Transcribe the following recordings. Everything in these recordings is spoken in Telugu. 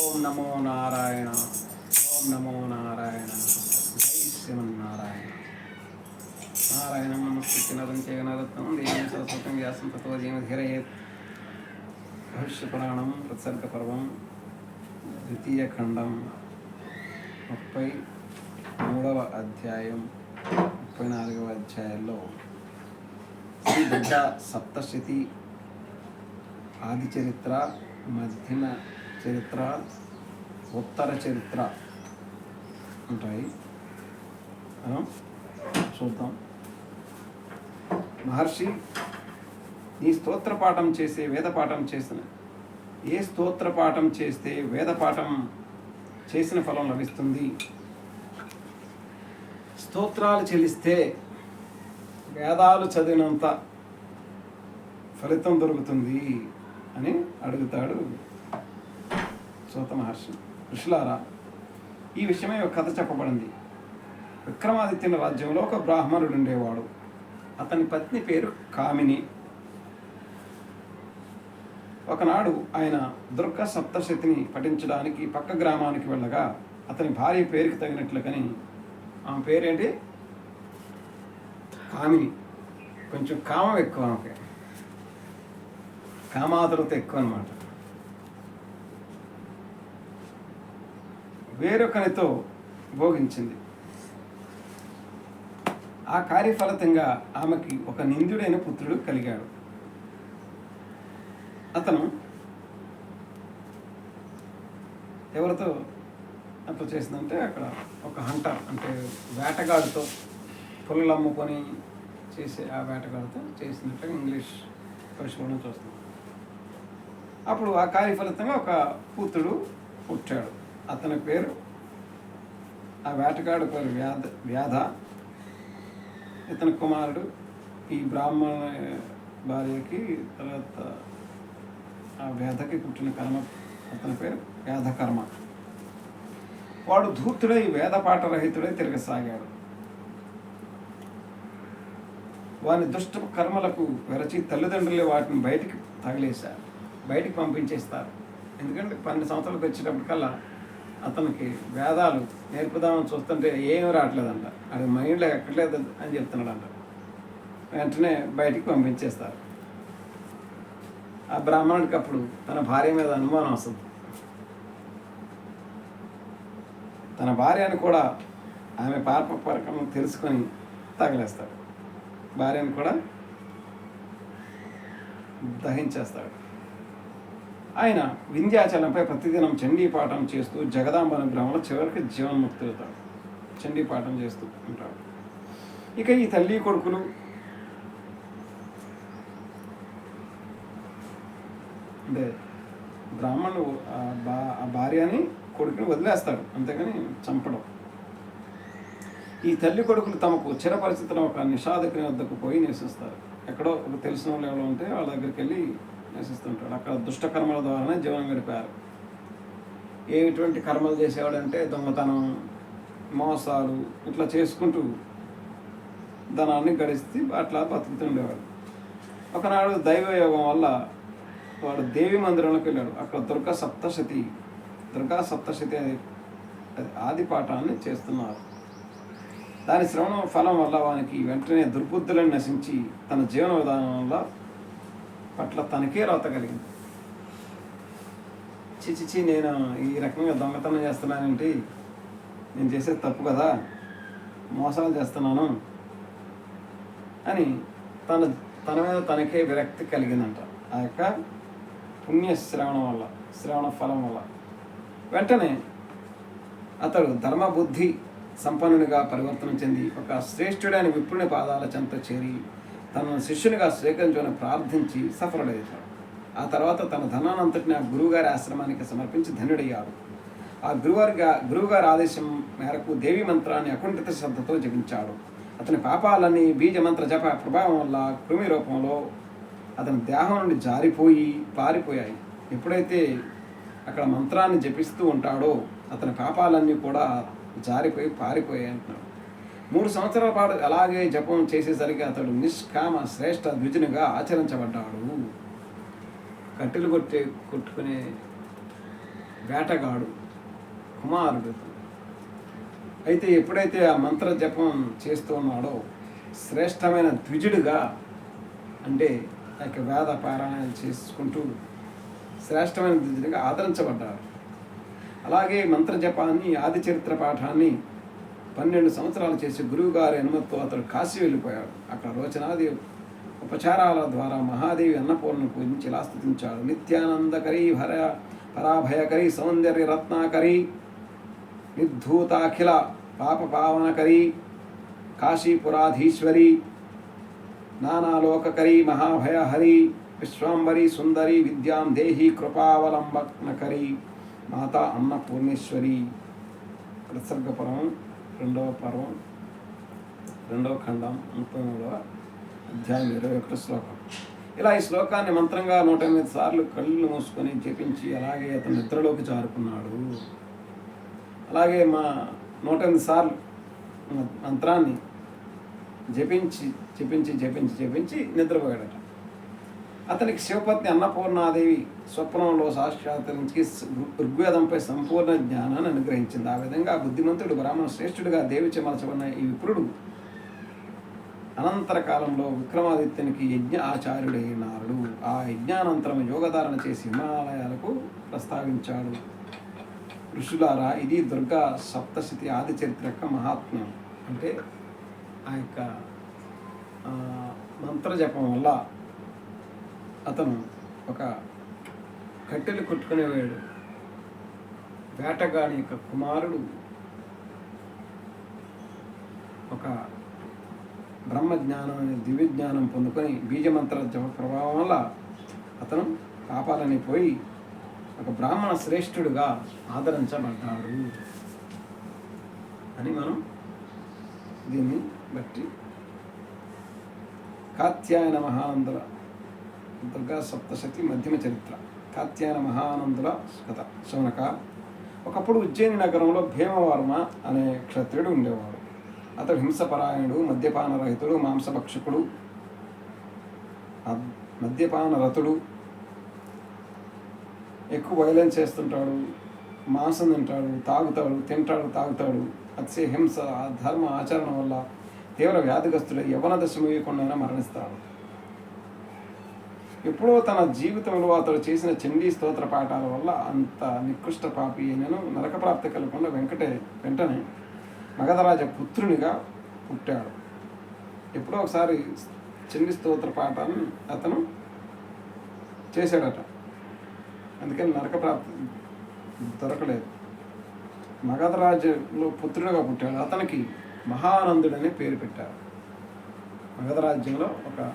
ఓం నమో నారాయణ. ఓం నమో నారాయణ. జై శ్రీమన్నారాయణ. నారాయణ నమస్కృతినదం చేయనరత్నం దేవం సరస్వతం వ్యాసం తత్వ జీవధీరయేత్ భవిష్యపురాణం ప్రత్సర్గపర్వం ద్వితీయ ఖండం ముప్పై మూడవ అధ్యాయం ముప్పై నాలుగవ అధ్యాయంలో శ్రీ దుర్గా సప్తశతి ఆది చరిత్ర మధ్యమ చరిత్ర ఉత్తర చరిత్ర ఉంటాయి. మనం చూద్దాం. మహర్షి ఈ స్తోత్ర పాఠం చేసే వేద పాఠం చేసిన ఏ స్తోత్ర పాఠం చేస్తే వేద పాఠం చేసిన ఫలం లభిస్తుంది? స్తోత్రాలు చెల్లిస్తే వేదాలు చదివినంత ఫలితం దొరుకుతుంది అని అడుగుతాడు సుత మహర్షి. ఋషులారా ఈ విషయమై ఒక కథ చెప్పబడింది. విక్రమాదిత్యుని రాజ్యంలో ఒక బ్రాహ్మణుడు ఉండేవాడు. అతని పత్ని పేరు కామిని. ఒకనాడు ఆయన దుర్గ సప్తశతిని పఠించడానికి పక్క గ్రామానికి వెళ్ళగా అతని భార్య పేరుకి తగినట్లు కానీ ఆమె పేరేంటి? కామిని. కొంచెం కామం ఎక్కువ ఆమెకి. కామాతురత ఎక్కువ అనమాట వేరొకరితో భోగించింది. ఆ కార్యఫలితంగా ఆమెకి ఒక నిందుడైన పుత్రుడు కలిగాడు. అతను ఎవరితో అట్లా చేసిందంటే అక్కడ ఒక హంటర్ అంటే వేటగాడితో పుల్లలు అమ్ముకొని చేసే ఆ వేటగాడితో చేసినట్టుగా ఇంగ్లీష్ పరిశోధన చూస్తాం అప్పుడు ఆ కార్యఫలితంగా ఒక పుత్రుడు పుట్టాడు. అతని పేరు ఆ వేటగాడు పేరు వ్యాధ వ్యాధ. ఇతని కుమారుడు ఈ బ్రాహ్మణ భార్యకి తర్వాత ఆ వ్యాధకి పుట్టిన కర్మ అతని పేరు వ్యాధకర్మ. వాడు ధూర్తుడై వేద రహితుడై తిరగసాగాడు. వాని దుష్ట కర్మలకు వెరచి తల్లిదండ్రులే వాటిని బయటికి తగిలేశారు. బయటికి పంపించేస్తారు. ఎందుకంటే పన్నెండు సంవత్సరాలకు వచ్చేటప్పటికల్లా అతనికి వేదాలు నేర్పుదామని చూస్తుంటే ఏం రావట్లేదంట. అది మైండ్లో ఎక్కట్లేదు అని చెప్తున్నాడంట. వెంటనే బయటికి పంపించేస్తారు. ఆ బ్రాహ్మణుడికి అప్పుడు తన భార్య మీద అనుమానం వస్తుంది. తన భార్యను కూడా ఆమె పాప పరకం తెలుసుకొని తగలేస్తాడు. భార్యను కూడా దహించేస్తాడు. ఆయన వింధ్యాచలంపై ప్రతిదినం చండీ పాఠం చేస్తూ జగదాంబ అనుగ్రహంలో చివరికి జీవన్ముక్తులుతాడు చండీ పాఠం చేస్తూ ఉంటాడు ఇక ఈ తల్లి కొడుకులు అంటే బ్రాహ్మణుడు ఆ బా ఆ భార్యని కొడుకుని వదిలేస్తాడు అంతేగాని చంపడం. ఈ తల్లి కొడుకులు తమకు చిరపరిచితున్న ఒక నిషాదకుని వద్దకు పోయి నివసిస్తారు. ఎక్కడో ఒక తెలిసిన వాళ్ళు ఎవరో ఉంటే వాళ్ళ దగ్గరికి వెళ్ళి నివసిస్తుంటాడు. అక్కడ దుష్ట కర్మల ద్వారానే జీవనం గడిపారు. ఏటువంటి కర్మలు చేసేవాడంటే దొంగతనం మోసాలు ఇట్లా చేసుకుంటూ ధనాన్ని గడిస్తే అట్లా బతుకుతుండేవాడు ఒకనాడు దైవయోగం వల్ల వాడు దేవి మందిరంలోకి వెళ్ళాడు. అక్కడ దుర్గా సప్తశతి దుర్గా సప్తశతి అనే అది ఆది పాఠాన్ని చేస్తున్నారు. దాని శ్రవణ ఫలం వల్ల వానికి వెంటనే దుర్బుద్ధులను నశించి తన జీవన విధానం వల్ల పట్ల తనకే రాత కలిగింది. చిచిచి నేను ఈ రకంగా దొంగతనం చేస్తున్నానేంటి? నేను చేసేది తప్పు కదా? మోసాలు చేస్తున్నాను అని తన తన మీద తనకే విరక్తి కలిగిందంట. ఆ యొక్క పుణ్య శ్రవణం వల్ల శ్రవణ ఫలం వల్ల. వెంటనే అతడు ధర్మబుద్ధి సంపన్నునిగా పరివర్తన చెంది ఒక శ్రేష్ఠుడైన విప్రుని పాదాల చెంత చేరి తనను శిష్యునిగా స్వీకరించుకొని ప్రార్థించి సఫలుడయ్యాడు. ఆ తర్వాత తన ధనానంతటిని ఆ గురువుగారి ఆశ్రమానికి సమర్పించి ధన్యుడయ్యాడు. ఆ గురువారిగా గురువుగారి ఆదేశం మేరకు దేవి మంత్రాన్ని అకుంఠిత శ్రద్ధతో జపించాడు. అతని పాపాలన్నీ బీజమంత్ర జప ప్రభావం వల్ల కృమి రూపంలో అతని దేహం నుండి జారిపోయి పారిపోయాయి. ఎప్పుడైతే అక్కడ మంత్రాన్ని జపిస్తూ ఉంటాడో అతని పాపాలన్నీ కూడా జారిపోయి పారిపోయాయి అంటున్నాడు. మూడు సంవత్సరాల పాటు అలాగే జపం చేసేసరికి అతడు నిష్కామ శ్రేష్ట ద్విజునిగా ఆచరించబడ్డాడు. కట్టెలు కొట్టే కొట్టుకునే వేటగాడు కుమారుడు. అయితే ఎప్పుడైతే ఆ మంత్ర జపం చేస్తూ ఉన్నాడో శ్రేష్టమైన ద్విజుడుగా అంటే ఆ యొక్క వేద పారాయణ చేసుకుంటూ శ్రేష్టమైన ద్విజుడిగా ఆదరించబడ్డారు అలాగే మంత్ర జపాన్ని ఆది చరిత్ర పాఠాన్ని పన్నెండు సంవత్సరాలు చేసి గురువు గారి అనుమతితో అతడు కాశీ వెళ్ళిపోయాడు. అక్కడ రోచనాది ఉపచారాల ద్వారా మహాదేవి అన్నపూర్ణను పూజించి ఇలా స్థుతించాడు. నిత్యానందకరి భర పరాభయకరి సౌందర్య రత్నాకరి నిర్ధూతాఖిల పాప పావనకరి కాశీపురాధీశ్వరి నానాలోకకరి మహాభయహరి విశ్వాంబరి సుందరి విద్యాం దేహి కృపావలంబనకరి మాత అన్నపూర్ణేశ్వరి. ప్రసర్గపురం రెండవ పర్వం రెండవ ఖండం ముప్పై మూడవ అధ్యాయం ఇరవై ఒకటి శ్లోకం. ఇలా ఈ శ్లోకాన్ని మంత్రంగా నూట ఎనిమిది సార్లు కళ్ళు మూసుకొని జపించి అలాగే అతను నిద్రలోకి జారుకున్నాడు. అలాగే మా నూట ఎనిమిది సార్లు మంత్రాన్ని జపించి జపించి జపించి జపించి నిద్రపోయాడట. అతనికి శివపత్ని అన్నపూర్ణాదేవి స్వప్నంలో సాక్షాత్కరించి ఋగ్వేదంపై సంపూర్ణ జ్ఞానాన్ని అనుగ్రహించింది. ఆ విధంగా బుద్ధిమంతుడు బ్రాహ్మణ శ్రేష్ఠుడిగా దేవి చెమలచబడిన ఈ విప్రుడు అనంతర కాలంలో విక్రమాదిత్యునికి యజ్ఞ ఆచార్యుడై నారుడు ఆ యజ్ఞానంతరం యోగధారణ చేసి హిమాలయాలకు ప్రస్తావించాడు. ఋషులారా ఇది దుర్గా సప్తశతి ఆది చరిత్ర యొక్క మహాత్మ్యం. అంటే ఆ యొక్క మంత్రజపం వల్ల అతను ఒక కట్టెలు కొట్టుకునేవాడు వేటగాని యొక్క కుమారుడు. ఒక బ్రహ్మజ్ఞానం అనే దివ్యజ్ఞానం పొందుకొని బీజమంత్ర జప ప్రభావం వల్ల అతను పాపాలని పోయి ఒక బ్రాహ్మణ శ్రేష్ఠుడుగా ఆదరించబడ్డాడు అని మనం దీన్ని బట్టి. కాత్యాయన మహానందుల దుర్గా సప్తశతి మధ్యమ చరిత్ర. కాత్యాయన మహానందుల కథ. శౌనక ఒకప్పుడు ఉజ్జయిని నగరంలో భీమవర్మ అనే క్షత్రియుడు ఉండేవాడు. అతడు హింసపరాయణుడు మద్యపాన రహితుడు మాంసభక్షకుడు మద్యపాన రతుడు ఎక్కువ వైలెన్స్ చేస్తుంటాడు మాంసం తింటాడు తాగుతాడు తింటాడు తాగుతాడు. అతిశయ హింస ఆ ధర్మ ఆచరణ వల్ల తీవ్ర వ్యాధిగ్రస్తుడు యవన దశ మరణిస్తాడు. ఎప్పుడో తన జీవితంలో అతడు చేసిన చండీ స్తోత్ర పాఠాల వల్ల అంత నికృష్ట పాపి అయినను నరకప్రాప్తి కలగకుండా వెంకటే వెంటనే మగధరాజ పుత్రునిగా పుట్టాడు. ఎప్పుడో ఒకసారి చండీ స్తోత్ర పాఠాన్ని అతను చేశాడట. అందుకని నరకప్రాప్తి దొరకలేదు. మగధరాజులో పుత్రుడిగా పుట్టాడు. అతనికి మహానందుడనే పేరు పెట్టారు. మగధ రాజ్యంలో ఒక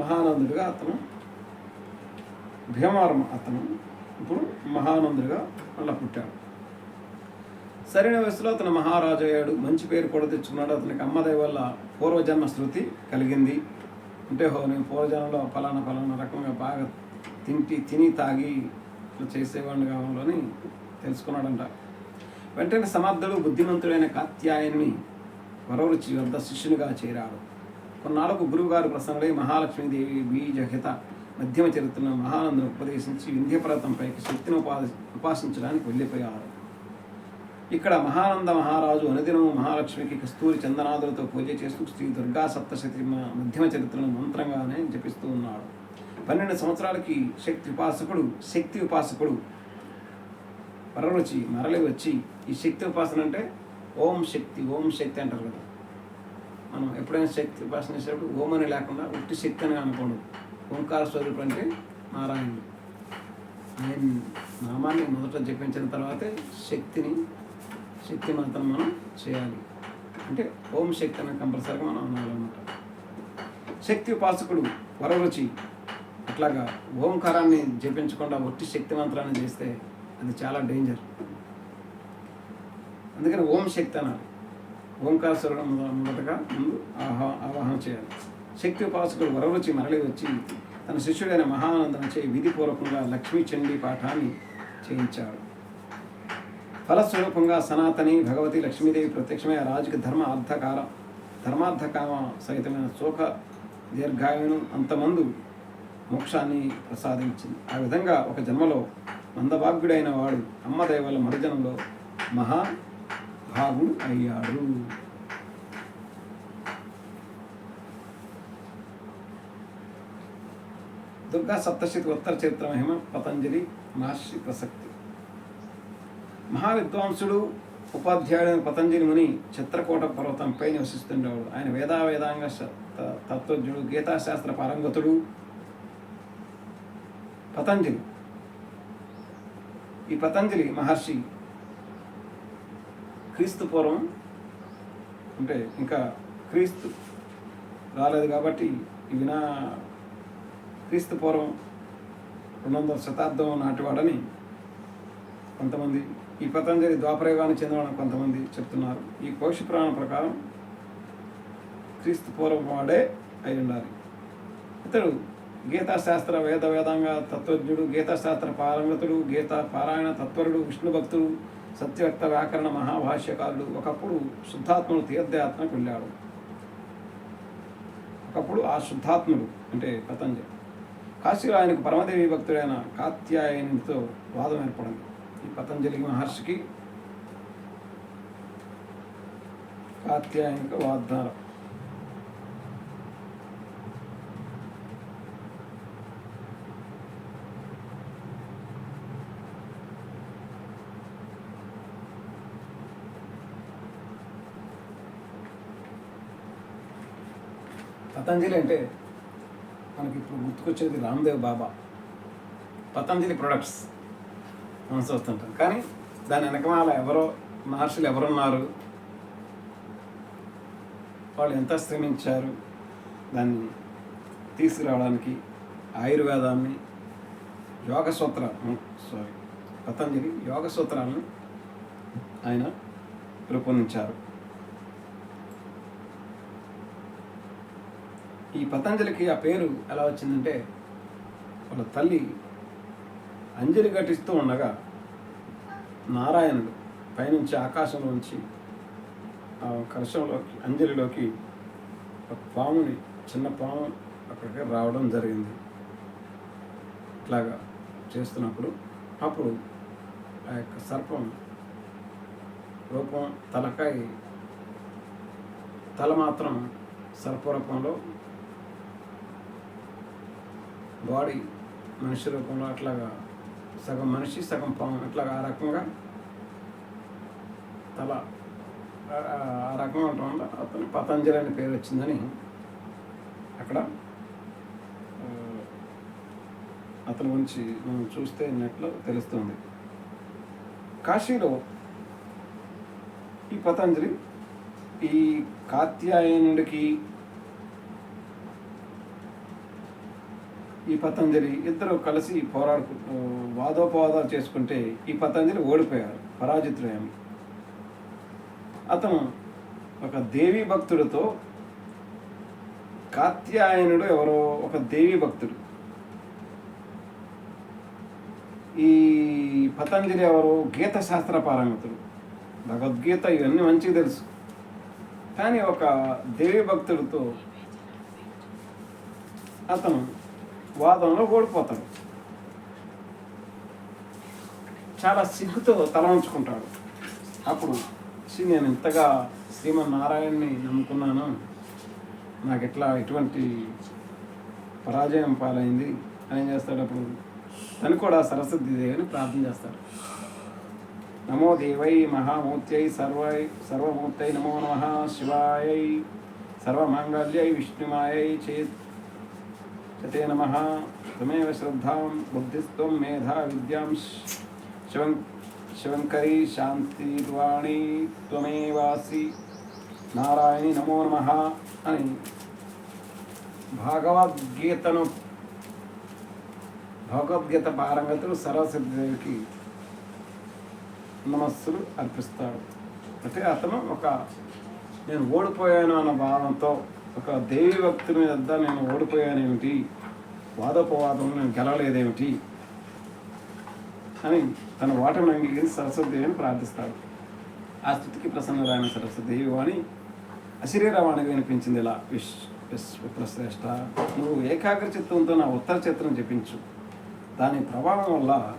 మహానందుడిగా అతను భీమవరం అతను ఇప్పుడు మహానందుడిగా మళ్ళా పుట్టాడు. సరైన వయసులో అతను మహారాజు అయ్యాడు. మంచి పేరు కూడా తెచ్చుకున్నాడు. అతనికి అమ్మదయ వల్ల పూర్వజన్మ శృతి కలిగింది. అంటే హో నేను పూర్వజన్మలో ఫలానా ఫలానా రకంగా బాగా తింటి తిని తాగి ఇట్లా చేసేవాడిని కావాలని తెలుసుకున్నాడంట. వెంటనే సమర్థుడు బుద్ధిమంతుడైన కాత్యాయని వరవరుచి వద్ద శిష్యునిగా చేరాడు. కొన్నాళ్ళకు గురువుగారు ప్రసన్నుడై మహాలక్ష్మీదేవి బీజహిత మధ్యమ చరిత్రను మహానందను ఉపదేశించి వింధ్యపర్వతంపైకి శక్తిని ఉపాసి ఉపాసించడానికి వెళ్ళిపోయారు. ఇక్కడ మహానంద మహారాజు అనుదినము మహాలక్ష్మికి కస్తూరి చందనాదులతో పూజ చేస్తూ శ్రీ దుర్గా సప్తశతి మ- మధ్యమ చరిత్రను మంత్రంగానే జపిస్తూ ఉన్నాడు. పన్నెండు సంవత్సరాలకి శక్తి ఉపాసకుడు శక్తి ఉపాసకుడు పరరుచి మరలి వచ్చి ఈ శక్తి ఉపాసన అంటే ఓం శక్తి ఓం శక్తి అంటారు కదా. మనం ఎప్పుడైనా శక్తి ఉపాసన చేసేటప్పుడు ఓం అని లేకుండా ఉట్టి శక్తి అని అనుకోండి. ఓంకార స్వరూపుడు అంటే నారాయణుడు. ఆయన నామాన్ని మొదట జపించిన తర్వాతే శక్తిని శక్తి మంత్రం మనం చేయాలి. అంటే ఓం శక్తి అని కంపల్సరీగా మనం అనాలన్నమాట. శక్తి ఉపాసకుడు వరరుచి అట్లాగా ఓంకారాన్ని జపించకుండా ఒట్టి శక్తి మంత్రాన్ని చేస్తే అది చాలా డేంజర్. అందుకని ఓం శక్తి అన్నారు ఓంకార మొదటగా ముందు ఆహా ఆవాహన చేయాలి. శక్తి ఉపాసకుడు వరరుచి మరలి వచ్చి తన శిష్యుడైన మహానందన చే విధిపూర్వకంగా లక్ష్మీ చండీ పాఠాన్ని చేయించాడు. ఫలస్వరూపంగా సనాతని భగవతి లక్ష్మీదేవి ప్రత్యక్షమై ఆ రాజుకి ధర్మ అర్థకాల ధర్మార్థకామ సహితమైన శోక దీర్ఘాయును అంతమందు మోక్షాన్ని ప్రసాదించింది. ఆ విధంగా ఒక జన్మలో మందభాగ్యుడైన వాడు అమ్మ దైవల మరుజనంలో మహా భాగుడు అయ్యాడు. దుర్గా సప్తశతి ఉత్తర చరిత్ర మహిమ పతంజలి మహర్షి ప్రసక్తి మహావిద్వాంసుడు ఉపాధ్యాయుడైన పతంజలి ముని చిత్రకూట పర్వతంపై నివసిస్తుండేవాడు ఆయన వేదా వేదాంగ తత్వజ్ఞుడు గీతాశాస్త్ర పారంగతుడు. పతంజలి. ఈ పతంజలి మహర్షి క్రీస్తు పూర్వం అంటే ఇంకా క్రీస్తు రాలేదు కాబట్టి ఈ వినా క్రీస్తు పూర్వం రెండు వందల శతాబ్దం నాటివాడని కొంతమంది ఈ పతంజలి ద్వాపరయుగానికి చెందిన కొంతమంది చెప్తున్నారు. ఈ కోశ పురాణం ప్రకారం క్రీస్తు పూర్వం వాడే అయి ఉండాలి. ఇతడు గీతాశాస్త్ర వేద వేదాంగ తత్వజ్ఞుడు గీతాశాస్త్ర పారంగతుడు గీత పారాయణ తత్వరుడు విష్ణు భక్తుడు సత్యవక్త వ్యాకరణ మహాభాష్యకారుడు ఒకప్పుడు శుద్ధాత్ముడు తీర్థయాత్రకు వెళ్ళాడు. ఒకప్పుడు ఆ శుద్ధాత్ముడు అంటే పతంజలి. కాశీలో ఆయనకు పరమదేవి భక్తుడైన కాత్యాయనితో వాదం ఏర్పడింది. ఈ పతంజలి మహర్షికి కాత్యాయనిక వాగ్దానం. పతంజలి అంటే మనకి ఇప్పుడు గుర్తుకొచ్చేది రామ్దేవ్ బాబా. పతంజలి ప్రొడక్ట్స్ మనం చూస్తుంటాం కానీ దాని వెనకమాల ఎవరో మహర్షులు ఎవరున్నారు? వాళ్ళు ఎంత శ్రమించారు? దాన్ని తీసుకురావడానికి ఆయుర్వేదాన్ని యోగ సూత్రాలు సారీ పతంజలి యోగ సూత్రాలను ఆయన రూపొందించారు. ఈ పతంజలికి ఆ పేరు ఎలా వచ్చిందంటే వాళ్ళ తల్లి అంజలి ఘటిస్తూ ఉండగా నారాయణుడు పైనుంచి ఆకాశంలోంచి ఆ కలశంలోకి అంజలిలోకి ఒక పాముని చిన్న పాము అక్కడికి రావడం జరిగింది. ఇట్లాగా చేస్తున్నప్పుడు అప్పుడు ఆ యొక్క సర్పం రూపం తలకాయ తల మాత్రం సర్పరూపంలో బాడీ మనిషి రూపంలో అట్లాగా సగం మనిషి సగం పాము అట్లాగా ఆ రకంగా తల ఆ- రకంగా ఉండటం వల్ల అతను పతంజలి అనే పేరు వచ్చిందని అక్కడ అతను అతని గురించి మనం చూస్తే నెట్లో తెలుస్తుంది. కాశీలో ఈ పతంజలి ఈ కాత్యాయనుడికి ఈ పతంజలి ఇద్దరు కలిసి పోరాడు వాదోపవాదాలు చేసుకుంటే ఈ పతంజలి ఓడిపోయారు పరాజితుడేమి అతను ఒక దేవీ భక్తుడితో కాత్యాయనుడు ఎవరో ఒక దేవీ భక్తుడు. ఈ పతంజలి ఎవరు గీత శాస్త్ర పారంగతుడు భగవద్గీత ఇవన్నీ మంచిగా తెలుసు. కానీ ఒక దేవీ భక్తుడితో అతను వాదంలో ఓడిపోతాడు. చాలా సిగ్గుతో తల ఉంచుకుంటాడు అప్పుడు సి నేను ఇంతగా శ్రీమన్నారాయణని నమ్ముకున్నాను. నాకు ఎట్లా ఎటువంటి పరాజయం పాలైంది? అని ఏం చేస్తాడు అప్పుడు? తను కూడా సరస్వతి దేవిని ప్రార్థన చేస్తాడు. నమో దేవై మహామూర్త్యై సర్వై సర్వమూర్తై నమో నమ శివాయై సర్వమాంగళ్యై విష్ణుమాయై చేత్ చతే నమ త్వమేవ శ్రద్ధాం బుద్ధిస్త్వం మేధా విద్యాం శివం శివంకరీ శాంతిర్వాణి త్వమేవాసి నారాయణి నమో నమ అని భగవద్గీతను భగవద్గీత పారంగతులు సరస్వతిదేవికి నమస్సులు అర్పిస్తాడు అంటే అతను ఒక నేను ఓడిపోయాను అన్న భావంతో ఒక దేవి భక్తుని వద్ద నేను ఓడిపోయానేమిటి వాదోపవాదం నేను గెలవలేదేమిటి? అని తన ఓటమిని అంగీకరించి సరస్వతిదేవిని ప్రార్థిస్తాడు. ఆ స్థితికి ప్రసన్నరాయన సరస్వతిదేవి అని అశరీరవాణిగా వినిపించింది ఇలా. విష్ చెప్పేసి విప్రశ్రేష్ట నువ్వు ఏకాగ్ర చిత్తంతో నా ఉత్తర చిత్రం జపించు. దాని ప్రభావం వల్ల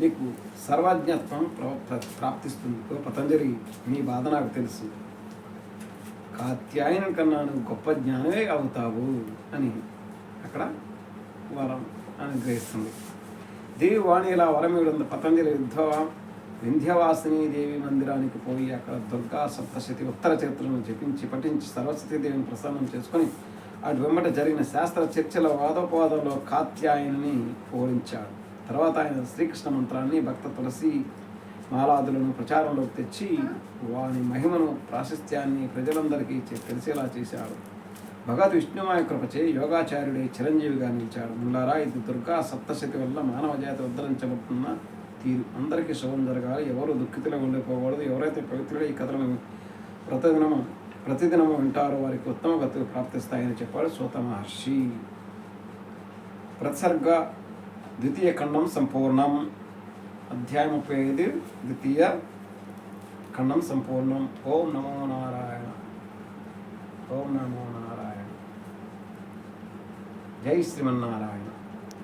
నీకు సర్వజ్ఞత్వం ప్ర- ప్రాప్తిస్తుంది. ఓ పతంజలి నీ బాధ నాకు తెలుసు. కాత్యాయనం కన్నా నువ్వు గొప్ప జ్ఞానమే అవుతావు అని అక్కడ వరం అనుగ్రహిస్తుంది. దేవి వాణి ఇలా వరం ఇవ్వడం పతంజలి యుద్ధ వింధ్యవాసిని దేవి మందిరానికి పోయి అక్కడ దుర్గా సప్తశతి ఉత్తర చరిత్రను జపించి పఠించి సరస్వతీ దేవిని ప్రసన్నం చేసుకొని అటు వెంబట జరిగిన శాస్త్ర చర్చల వాదోపవాదంలో కాత్యాయనని పోరించాడు. తర్వాత ఆయన శ్రీకృష్ణ మంత్రాన్ని భక్త తులసి మాలాదులను ప్రచారంలోకి తెచ్చి వాని మహిమను ప్రాశస్త్యాన్ని ప్రజలందరికీ తెలిసేలా చేశాడు భగవద్ విష్ణుమాయ కృపచే యోగాచార్యుడే చిరంజీవిగా నిలిచాడు. ముల్లారా ఇది దుర్గా సప్తశతి వల్ల మానవ జాతి ఉద్ధరించబడుతున్న తీరు. అందరికీ శుభం జరగాలి. ఎవరు దుఃఖితులు ఉండిపోకూడదు. ఎవరైతే పవిత్రుడే ఈ కథలను ప్రతిదినము ప్రతిదినము వింటారో వారికి ఉత్తమ గతులు ప్రాప్తిస్తాయని చెప్పాడు సూత మహర్షి. ప్రతిసర్గ ద్వితీయ ఖండం సంపూర్ణం. అధ్యాయం ముప్పై ఐదు ద్వితీయ ఖండం సంపూర్ణం. ఓం నమో నారాయణ. ఓం నమో నారాయణ. జై శ్రీమన్నారాయణ.